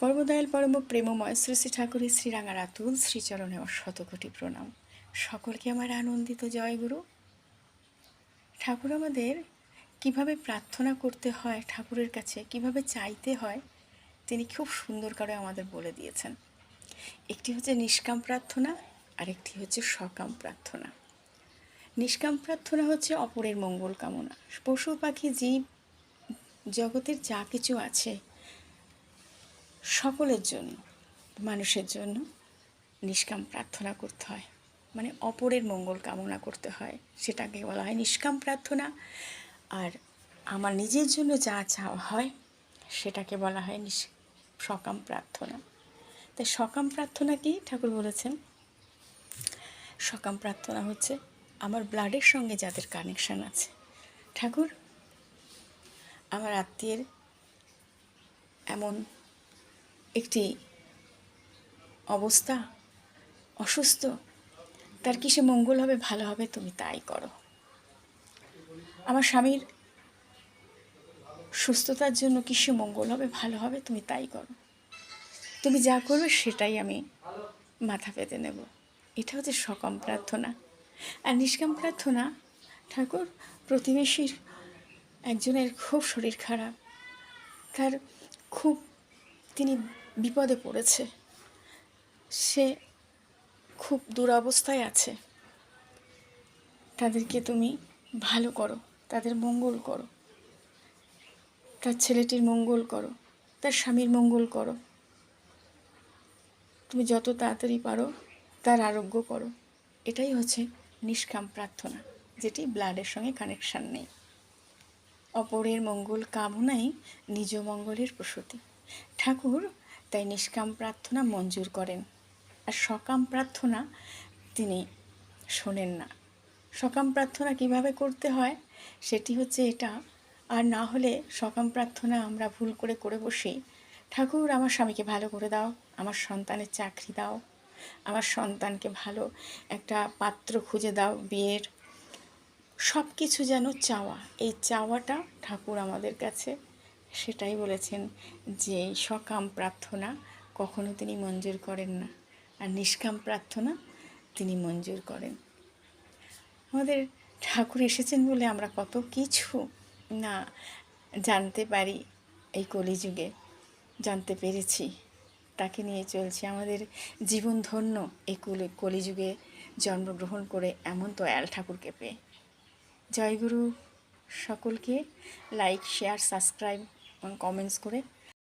পরমদয়াল পরম প্রেমময় শ্রী শ্রী ঠাকুরের শ্রীরাঙা রাতুল শ্রীচরণে শতকোটি প্রণাম। সকলকে আমার আনন্দিত জয়গুরু ঠাকুর আমাদের কীভাবে প্রার্থনা করতে হয় ঠাকুরের কাছে, কীভাবে চাইতে হয়, তিনি খুব সুন্দর করে আমাদের বলে দিয়েছেন। একটি হচ্ছে নিষ্কাম প্রার্থনা আর একটি হচ্ছে সকাম প্রার্থনা। নিষ্কাম প্রার্থনা হচ্ছে অপরের মঙ্গল কামনা। পশু পাখি, জীব, জগতের যা কিছু আছে সকলের জন্য, মানুষের জন্য নিষ্কাম প্রার্থনা করতে হয়। মানে অপরের মঙ্গল কামনা করতে হয়, সেটাকে বলা হয় নিষ্কাম প্রার্থনা। আর আমার নিজের জন্য যা চাওয়া হয়, সেটাকে বলা হয় নিস, সকাম প্রার্থনা। তাই সকাম প্রার্থনা কি? ঠাকুর বলেছেন, সকাম প্রার্থনা হচ্ছে আমার ব্লাডের সঙ্গে যাদের কানেকশান আছে। ঠাকুর, আমার আত্মীয়ের এমন একটি অবস্থা অসুস্থ, তার কিসে মঙ্গল হবে, ভালো হবে, তুমি তাই করো। আমার স্বামীর সুস্থতার জন্য কিসে মঙ্গল হবে, ভালো হবে, তুমি তাই করো। তুমি যা করবে, সেটাই আমি মাথা পেতে নেব। এটা হচ্ছে সকাম প্রার্থনা। আর নিষ্কাম প্রার্থনা, ঠাকুর, প্রতিবেশীর একজনের খুব শরীর খারাপ। তার খুব, তিনি বিপদে পড়েছে। সে খুব দুরবস্থায় আছে। তাদেরকে তুমি ভালো করো, তাদের মঙ্গল করো। তার ছেলেটির মঙ্গল করো, তার স্বামীর মঙ্গল করো। তুমি যত তাড়াতাড়ি পারো, তার আরোগ্য করো। এটাই হচ্ছে নিষ্কাম প্রার্থনা, যেটি ব্লাডের সঙ্গে কানেকশান নেই। অপরের মঙ্গল কামনাই নিজ মঙ্গলের প্রসূতি। ঠাকুর তাই নিষ্কাম প্রার্থনা মঞ্জুর করেন। আর সকাম প্রার্থনা তিনি শোনেন না। সকাম প্রার্থনা কীভাবে করতে হয়? সেটি হচ্ছে এটা, আর না হলে সকাম প্রার্থনা আমরা ভুল করে করে বসি। ঠাকুর, আমার স্বামীকে ভালো করে দাও, আমার সন্তানের চাকরি দাও, আমার সন্তানকে ভালো একটা পাত্র খুঁজে দাও, বিয়ের। সব কিছু যেন চাওয়া, এই চাওয়াটা ঠাকুর আমাদের কাছে সেটাই বলেছেন যে সকাম প্রার্থনা কখনো তিনি মঞ্জুর করেন না, আর নিষ্কাম প্রার্থনা তিনি মঞ্জুর করেন। আমাদের ঠাকুর এসেছেন বলে আমরা কত কিছু না জানতে পারি এই কলিযুগে, জানতে পেরেছি। তাকে নিয়ে চলছে আমাদের জীবন ধন্য এই কলি, কলিযুগে জন্মগ্রহণ করে এমন তো অ্যাল ঠাকুরকে পেয়ে। জয়গুরু সকলকে লাইক শেয়ার সাবস্ক্রাইব কমেন্টস করে